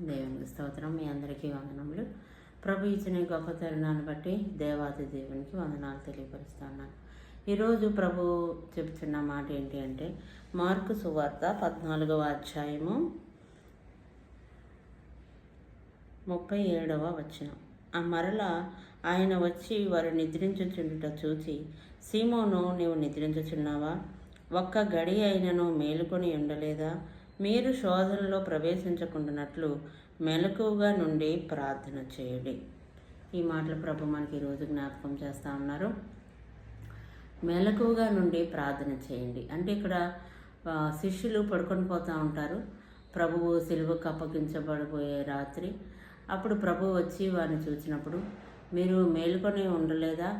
దేవునికి స్తోత్రం. మీ అందరికీ వందనములు. ప్రభు ఇచ్చిన గొప్ప తరుణాన్ని బట్టి దేవాది దేవునికి వందనాలు తెలియపరుస్తున్నాను. ఈరోజు ప్రభు చెప్తున్న మాట ఏంటి అంటే మార్కు సువార్త పద్నాలుగవ అధ్యాయము ముప్పై ఏడవ వచనం. ఆ మరల ఆయన వచ్చి వారు నిద్రించుచుండుట చూసి సీమోను నీవు నిద్రించుచున్నావా? ఒక్క గడి అయినను మేలుకొని ఉండలేదా? మీరు శోధనలో ప్రవేశించకుండానట్లు మెలకువగా నుండి ప్రార్థన చేయండి. ఈ మాటలు ప్రభు మనకి ఈరోజు జ్ఞాపకం చేస్తూ ఉన్నారు. మెలకువగా నుండి ప్రార్థన చేయండి. అంటే ఇక్కడ శిష్యులు పడుకొని పోతూ ఉంటారు. ప్రభువు సిలువకు అప్పగించబడిపోయే రాత్రి. అప్పుడు ప్రభు వచ్చి వారిని చూసినప్పుడు మీరు మేలుకొని ఉండలేదా?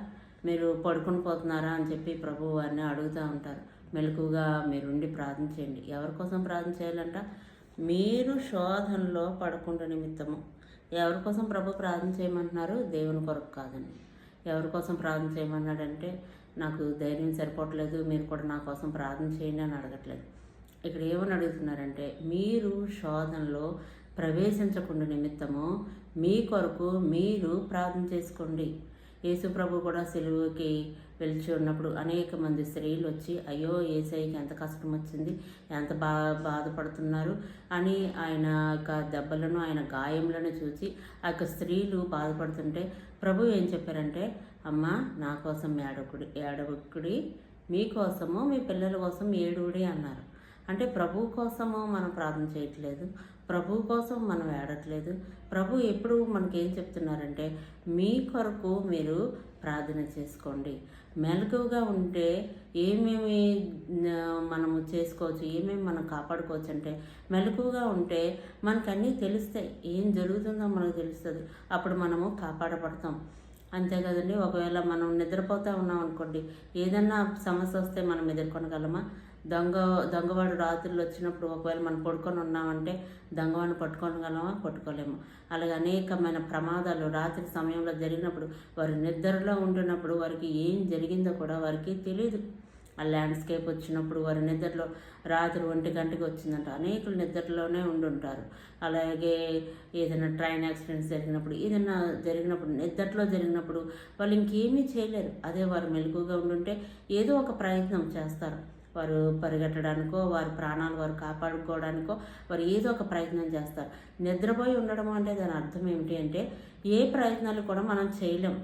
మీరు పడుకొని పోతున్నారా? అని చెప్పి ప్రభు వారిని అడుగుతూ ఉంటారు. మెలకుగా మీరుండి ప్రార్థన చేయండి. ఎవరి కోసం ప్రార్థన చేయాలంట? మీరు శోధనలో పడకుండా నిమిత్తము. ఎవరి కోసం ప్రభు ప్రార్థన చేయమంటున్నారు? దేవుని కొరకు కాదండి. ఎవరి కోసం ప్రార్థన చేయమన్నాడంటే నాకు ధైర్యం సరిపోవట్లేదు మీరు కూడా నా కోసం ప్రార్థన చేయండి అని అడగట్లేదు. ఇక్కడ ఏమని అడుగుతున్నారంటే మీరు శోధనలో ప్రవేశించకుండా నిమిత్తము మీ కొరకు మీరు ప్రార్థన చేసుకోండి. యేసుప్రభు కూడా సెలవుకి వెలిచి ఉన్నప్పుడు అనేక మంది స్త్రీలు వచ్చి అయ్యో ఏసైకి ఎంత కష్టం వచ్చింది ఎంత బా బాధపడుతున్నారు? అని ఆయన యొక్క దెబ్బలను ఆయన గాయములను చూసి ఆ యొక్క స్త్రీలు బాధపడుతుంటే ప్రభు ఏం చెప్పారంటే అమ్మ నా కోసం ఏడకుడి ఏడవకుడి మీకోసము మీ పిల్లల కోసం ఏడుగుడి అన్నారు. అంటే ప్రభు కోసము మనం ప్రార్థన చేయట్లేదు. ప్రభు కోసం మనం ఏడట్లేదు. ప్రభు ఎప్పుడు మనకి ఏం చెప్తున్నారంటే మీ కొరకు మీరు ప్రార్థన చేసుకోండి. మెలకువగా ఉంటే ఏమేమి మనము చేసుకోవచ్చు ఏమేమి మనం కాపాడుకోవచ్చు అంటే మెలకువగా ఉంటే మనకు అన్నీ తెలుస్తాయి. ఏం జరుగుతుందో మనకు తెలుస్తుంది. అప్పుడు మనము కాపాడబడతాం. అంతే కదండి. ఒకవేళ మనం నిద్రపోతూ ఉన్నాం అనుకోండి ఏదన్నా సమస్య వస్తే మనం ఎదుర్కొనగలమా? దొంగ దొంగవాడు రాత్రులు వచ్చినప్పుడు ఒకవేళ మనం పడుకొని ఉన్నామంటే దొంగవాడిని పట్టుకోగలమా? పట్టుకోలేము. అలాగే అనేకమైన ప్రమాదాలు రాత్రి సమయంలో జరిగినప్పుడు వారి నిద్రలో ఉంటున్నప్పుడు వారికి ఏం జరిగిందో కూడా వారికి తెలియదు ఆ ల్యాండ్స్కేప్ వచ్చినప్పుడు వారి నిద్రలో రాత్రి ఒంటి గంటకి వచ్చిందంట. అనేకులు నిద్రలోనే ఉండుంటారు. అలాగే ఏదైనా ట్రైన్ యాక్సిడెంట్స్ జరిగినప్పుడు ఏదైనా జరిగినప్పుడు నిద్రలో జరిగినప్పుడు వాళ్ళు ఇంకేమీ చేయలేరు. అదే వారు మెలకుగా ఉండుంటే ఏదో ఒక ప్రయత్నం చేస్తారు. వారు పరిగెట్టడానికో వారి ప్రాణాలు వారు కాపాడుకోవడానికో వారు ఏదో ఒక ప్రయత్నం చేస్తారు. నిద్రపోయి ఉండడం అంటే దాని అర్థం ఏమిటి అంటే ఏ ప్రయత్నాలు కూడా మనం చేయలేం.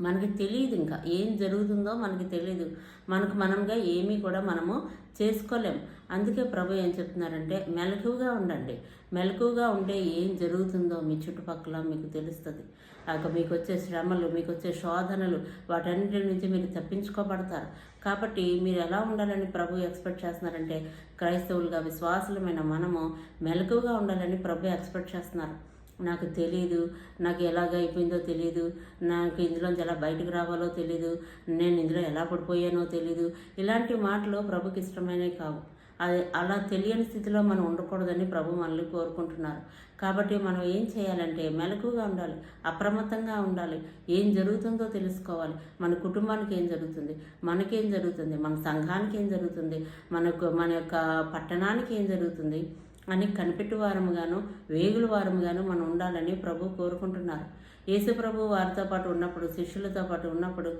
మనకి తెలియదు ఇంకా ఏం జరుగుతుందో మనకి తెలియదు మనకు మనంగా ఏమీ కూడా మనము చేసుకోలేం. అందుకే ప్రభు ఏం చెప్తున్నారంటే మెలకువగా ఉండండి. మెలకువగా ఉంటే ఏం జరుగుతుందో మీ చుట్టుపక్కల మీకు తెలుస్తుంది. అక మీకు వచ్చే శ్రమలు మీకు వచ్చే శోధనలు వాటన్నిటి నుంచి మీరు తప్పించుకోబడతారు. కాబట్టి మీరు ఎలా ఉండాలని ప్రభు ఎక్స్పెక్ట్ చేస్తున్నారంటే క్రైస్తవులుగా విశ్వాసులమైన మనము మెలకువగా ఉండాలని ప్రభు ఎక్స్పెక్ట్ చేస్తున్నారు. నాకు తెలియదు నాకు ఎలాగ అయిపోయిందో తెలియదు నాకు ఇందులోంచి ఎలా బయటకు రావాలో తెలియదు నేను ఇందులో ఎలా పడిపోయానో తెలియదు ఇలాంటి మాటలు ప్రభుకి ఇష్టమైనవి కావు. అది అలా తెలియని స్థితిలో మనం ఉండకూడదని ప్రభు మనల్ని కోరుకుంటున్నారు. కాబట్టి మనం ఏం చేయాలంటే మెలకుగా ఉండాలి అప్రమత్తంగా ఉండాలి. ఏం జరుగుతుందో తెలుసుకోవాలి. మన కుటుంబానికి ఏం జరుగుతుంది? మనకేం జరుగుతుంది? మన సంఘానికి ఏం జరుగుతుంది? మనకు మన యొక్క పట్టణానికి ఏం జరుగుతుంది? అని కనిపెట్టు వారముగాను వేగుల వారముగాను మనం ఉండాలని ప్రభు కోరుకుంటున్నారు. యేసు ప్రభు వారితో పాటు ఉన్నప్పుడు శిష్యులతో పాటు ఉన్నప్పుడు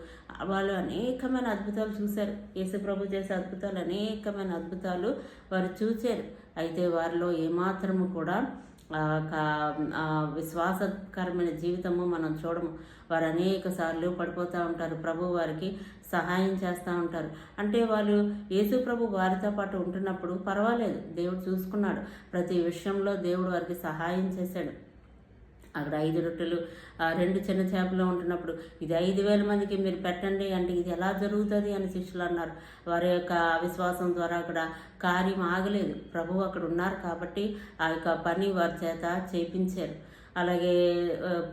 వాళ్ళు అనేకమైన అద్భుతాలు చూశారు. యేసు ప్రభు చేసే అద్భుతాలు అనేకమైన అద్భుతాలు వారు చూశారు అయితే వారిలో ఏమాత్రము కూడా విశ్వాసకరమైన జీవితము మనం చూడము. వారు అనేక సార్లు పడిపోతూ ఉంటారు. ప్రభు వారికి సహాయం చేస్తూ ఉంటారు. అంటే వాళ్ళు యేసు ప్రభు వారితో పాటు ఉంటున్నప్పుడు పర్వాలేదు. దేవుడు చూసుకున్నాడు. ప్రతి విషయంలో దేవుడు వారికి సహాయం చేశాడు. అక్కడ ఐదు రొట్టెలు ఆ రెండు చిన్న చేపలు ఉంటున్నప్పుడు ఇది ఐదు వేల మందికి మీరు పెట్టండి అంటే ఇది ఎలా జరుగుతుంది అని శిష్యులు అన్నారు. వారి యొక్క అవిశ్వాసం ద్వారా అక్కడ కార్యం ఆగలేదు. ప్రభువు అక్కడ ఉన్నారు కాబట్టి ఆ యొక్క పని వారి చేత చేపించారు. అలాగే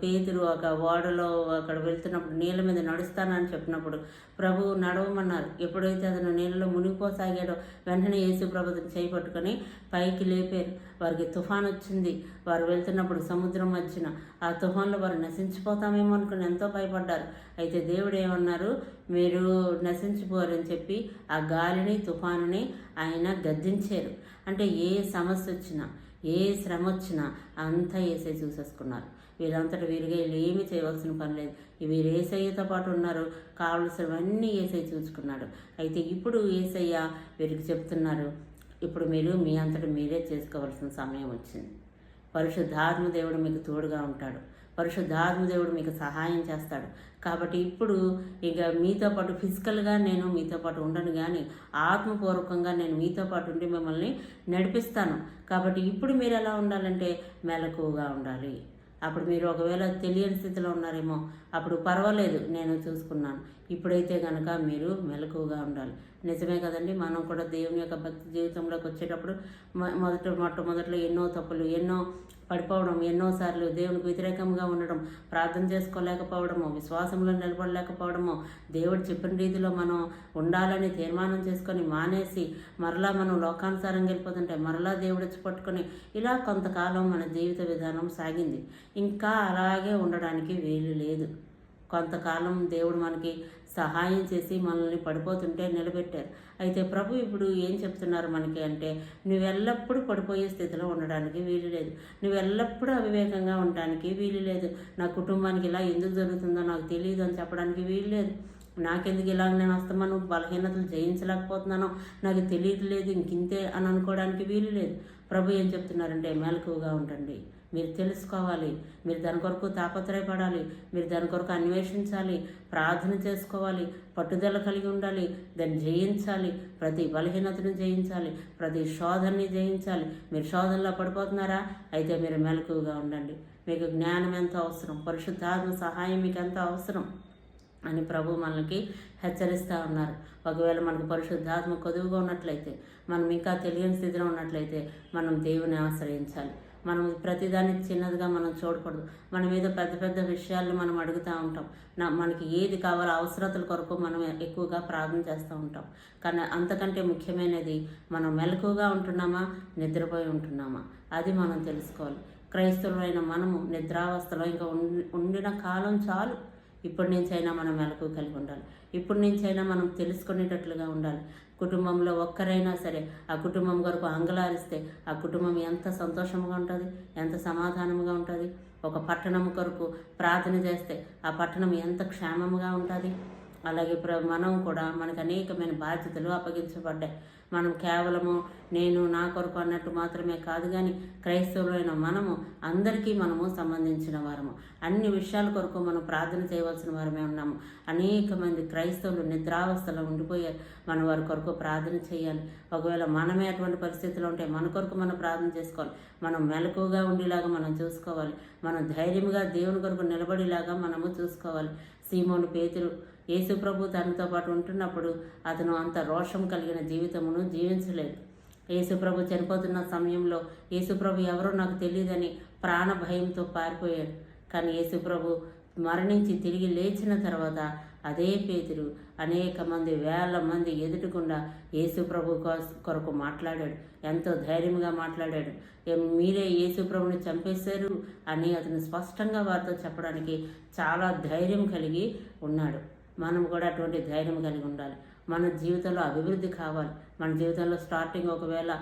పేతురు ఒక ఓడలో అక్కడ వెళ్తున్నప్పుడు నీళ్ళ మీద నడుస్తానని చెప్పినప్పుడు ప్రభు నడవమన్నారు. ఎప్పుడైతే అతను నీళ్ళలో మునిగిపోసాగాడో వెంటనే యేసు ప్రభుత్వం చేపట్టుకొని పైకి లేపారు. వారికి తుఫాన్ వచ్చింది. వారు వెళ్తున్నప్పుడు సముద్రం వచ్చిన ఆ తుఫాన్లో వారు నశించిపోతామేమో అనుకుని ఎంతో భయపడ్డారు. అయితే దేవుడు ఏమన్నారు? మీరు నశించిపోరని చెప్పి ఆ గాలిని తుఫానుని ఆయన గద్దించారు. అంటే ఏ సమస్య వచ్చినా ఏ శ్రమ వచ్చినా అంతా ఏసై చూసేసుకున్నారు. వీరంతట వీరుగా వీళ్ళు ఏమి చేయవలసిన పని లేదు. వీరు ఏసయ్యతో పాటు ఉన్నారు. కావలసినవన్నీ ఏసై చూసుకున్నాడు. అయితే ఇప్పుడు ఏసయ్య వీరికి చెప్తున్నారు ఇప్పుడు మీరు మీ అంతటి మీరే చేసుకోవాల్సిన సమయం వచ్చింది. పరిశుద్ధాత్మ దేవుడు మీకు తోడుగా ఉంటాడు. దేవుడు మీకు సహాయం చేస్తాడు. కాబట్టి ఇప్పుడు ఇక మీతో పాటు ఫిజికల్గా నేను మీతో పాటు ఉండను కానీ ఆత్మపూర్వకంగా నేను మీతో పాటు ఉండి మిమ్మల్ని నడిపిస్తాను. కాబట్టి ఇప్పుడు మీరు ఎలా ఉండాలంటే మెలకువగా ఉండాలి. అప్పుడు మీరు ఒకవేళ తెలియని స్థితిలో ఉన్నారేమో అప్పుడు పర్వాలేదు నేను చూసుకున్నాను. ఇప్పుడైతే కనుక మీరు మెలకువగా ఉండాలి. నిజమే కదండి మనం కూడా దేవుని యొక్క భక్తి జీవితంలోకి వచ్చేటప్పుడు మొ- మొదట మొట్టమొదట్లో ఎన్నో తప్పులు ఎన్నో పడిపోవడం ఎన్నోసార్లు దేవునికి వ్యతిరేకంగా ఉండడం ప్రార్థన చేసుకోలేకపోవడము విశ్వాసంలో నిలబడలేకపోవడము దేవుడు చెప్పిన రీతిలో మనం ఉండాలని తీర్మానం చేసుకొని మానేసి మరలా మనం లోకానుసారంగా వెళ్ళిపోతుంటే మరలా దేవుడు వచ్చి పట్టుకొని ఇలా కొంతకాలం మన జీవిత విధానం సాగింది. ఇంకా అలాగే ఉండడానికి వీలు లేదు. కొంతకాలం దేవుడు మనకి సహాయం చేసి మనల్ని పడిపోతుంటే నిలబెట్టారు. అయితే ప్రభు ఇప్పుడు ఏం చెప్తున్నారు మనకి అంటే నువ్వెల్లప్పుడూ పడిపోయే స్థితిలో ఉండడానికి వీలు లేదు. నువ్వెల్లప్పుడూ అవివేకంగా ఉండడానికి వీలు లేదు. నా కుటుంబానికి ఇలా ఎందుకు జరుగుతుందో నాకు తెలియదు అని చెప్పడానికి వీలు లేదు. నాకెందుకు ఇలా నేను వస్తామను బలహీనతలు జయించలేకపోతున్నాను నాకు తెలియట్లేదు ఇంకింతే అని అనుకోవడానికి వీలు లేదు. ప్రభు ఏం చెప్తున్నారంటే మెలకువగా ఉండండి. మీరు తెలుసుకోవాలి. మీరు దాని కొరకు తాపత్రయపడాలి. మీరు దాని కొరకు అన్వేషించాలి. ప్రార్థన చేసుకోవాలి. పట్టుదల కలిగి ఉండాలి. దాన్ని జయించాలి. ప్రతి బలహీనతను జయించాలి. ప్రతి శోధనని జయించాలి. మీరు శోధనలో పడిపోతున్నారా? అయితే మీరు మెలకువగా ఉండండి. మీకు జ్ఞానం ఎంత అవసరం? పరిశుద్ధాత్మ సహాయం మీకు ఎంత అవసరం? అని ప్రభు మనకి హెచ్చరిస్తూ ఉన్నారు. ఒకవేళ మనకు పరిశుద్ధాత్మ కొదువుగా ఉన్నట్లయితే మనం ఇంకా తెలియని స్థితిలో ఉన్నట్లయితే మనం దేవుని ఆశ్రయించాలి. మనం ప్రతిదాన్ని చిన్నదిగా మనం చూడకూడదు. మన మీద పెద్ద పెద్ద విషయాలను మనం అడుగుతూ ఉంటాం. నా మనకి ఏది కావాలో అవసరతల కొరకు మనం ఎక్కువగా ప్రార్థన చేస్తూ ఉంటాం. కానీ అంతకంటే ముఖ్యమైనది మనం మెలకువగా ఉంటున్నామా నిద్రపోయి ఉంటున్నామా? అది మనం తెలుసుకోవాలి. క్రైస్తవులైన మనము నిద్రావస్థలో ఇంకా ఉండిన కాలం చాలు. ఇప్పటి నుంచైనా మనం మెలకు కలిగి ఉండాలి. ఇప్పటి నుంచైనా మనం తెలుసుకునేటట్లుగా ఉండాలి. కుటుంబంలో ఒక్కరైనా సరే ఆ కుటుంబం కొరకు అంగలారిస్తే ఆ కుటుంబం ఎంత సంతోషంగా ఉంటుంది ఎంత సమాధానంగా ఉంటుంది. ఒక పట్టణం కొరకు ప్రార్థన చేస్తే ఆ పట్టణం ఎంత క్షేమంగా ఉంటుంది. అలాగే ప్ర మనం కూడా మనకు అనేకమైన బాధ్యతలు అప్పగించబడ్డాయి. మనం కేవలము నేను నా కొరకు అన్నట్టు మాత్రమే కాదు కానీ క్రైస్తవులైన మనము అందరికీ మనము సంబంధించిన వారము. అన్ని విషయాల కొరకు మనం ప్రార్థన చేయవలసిన వారమే ఉన్నాము. అనేక మంది క్రైస్తవులు నిద్రావస్థలో ఉండిపోయారు. మనం వారి కొరకు ప్రార్థన చేయాలి. ఒకవేళ మనమే అటువంటి పరిస్థితిలో ఉంటే మన కొరకు మనం ప్రార్థన చేసుకోవాలి. మనం మెలకువగా ఉండేలాగా మనం చూసుకోవాలి. మనం ధైర్యంగా దేవుని కొరకు నిలబడేలాగా మనము చూసుకోవాలి. సీమోను పేతులు యేసుప్రభు తనతో పాటు ఉంటున్నప్పుడు అతను అంత రోషం కలిగిన జీవితమును జీవించలేదు. యేసుప్రభు చనిపోతున్న సమయంలో యేసుప్రభు ఎవరో నాకు తెలియదని ప్రాణ భయంతో పారిపోయాడు. కానీ యేసుప్రభు మరణించి తిరిగి లేచిన తర్వాత అదే పేతురు అనేక మంది వేల మంది ఎదుటకుండా యేసుప్రభు కొరకు మాట్లాడాడు. ఎంతో ధైర్యంగా మాట్లాడాడు. మీరే యేసుప్రభుని చంపేశారు? అని అతను స్పష్టంగా వారితో చెప్పడానికి చాలా ధైర్యం కలిగి ఉన్నాడు. మనం కూడా అటువంటి ధైర్యం కలిగి ఉండాలి. మన జీవితంలో అభివృద్ధి కావాలి. మన జీవితంలో స్టార్టింగ్ ఒకవేళ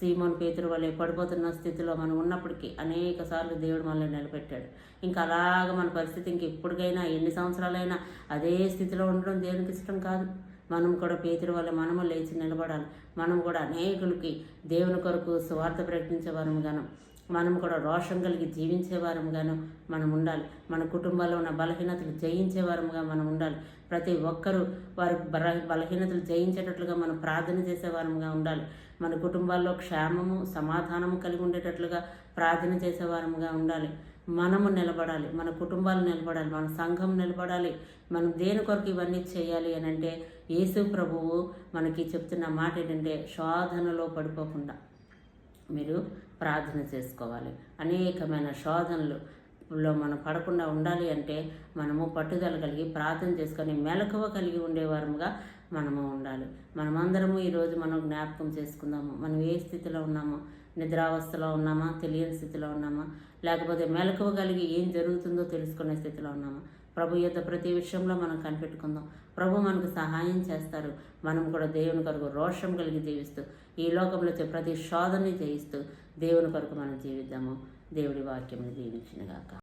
సీమోన్ పేతురు వల్లే పడిపోతున్న స్థితిలో మనం ఉన్నప్పటికీ అనేక సార్లు దేవుడు మనల్ని నిలబెట్టాడు. ఇంకా అలాగ మన పరిస్థితి ఇంక ఇప్పటికైనా ఎన్ని సంవత్సరాలైనా అదే స్థితిలో ఉండడం దేవునికి ఇష్టం కాదు. మనం కూడా పేతురు వల్ల మనము లేచి నిలబడాలి. మనం కూడా అనేకులకి దేవుని కొరకు స్వార్థ ప్రకటించే వారముగాను మనం కూడా రోషం కలిగి జీవించేవారముగాను మనం ఉండాలి. మన కుటుంబాల్లో ఉన్న బలహీనతలు జయించేవారముగా మనం ఉండాలి. ప్రతి ఒక్కరూ వారి బల బలహీనతలు జయించేటట్లుగా మనం ప్రార్థన చేసేవారముగా ఉండాలి. మన కుటుంబాల్లో క్షేమము సమాధానము కలిగి ఉండేటట్లుగా ప్రార్థన చేసేవారముగా ఉండాలి. మనము నిలబడాలి. మన కుటుంబాలు నిలబడాలి. మన సంఘం నిలబడాలి. మనం దేని కొరకు ఇవన్నీ చేయాలి అని అంటే యేసు ప్రభువు మనకి చెప్తున్న మాట ఏంటంటే శోధనలో పడిపోకుండా. మీరు ప్రార్థన చేసుకోవాలి. అనేకమైన శోధనలు లో మనం పడకుండా ఉండాలి అంటే మనము పట్టుదల కలిగి ప్రార్థన చేసుకొని మెలకువ కలిగి ఉండేవారముగా మనము ఉండాలి. మనమందరము ఈరోజు మనం జ్ఞాపకం చేసుకుందాము. మనం ఏ స్థితిలో ఉన్నామో? నిద్రావస్థలో ఉన్నామా? తెలియని స్థితిలో ఉన్నామా? లేకపోతే మెలకువ కలిగి ఏం జరుగుతుందో తెలుసుకునే స్థితిలో ఉన్నామా? ప్రభు యొక్క ప్రతి విషయంలో మనం కనిపెట్టుకుందాం. ప్రభు మనకు సహాయం చేస్తారు. మనం కూడా దేవుని కొరకు రోషం కలిగి జీవిస్తూ ఈ లోకంలో వచ్చే ప్రతి శోధనని జయిస్తూ దేవుని కొరకు మనం జీవిద్దాము. దేవుడి వాక్యం దీవించినగాక.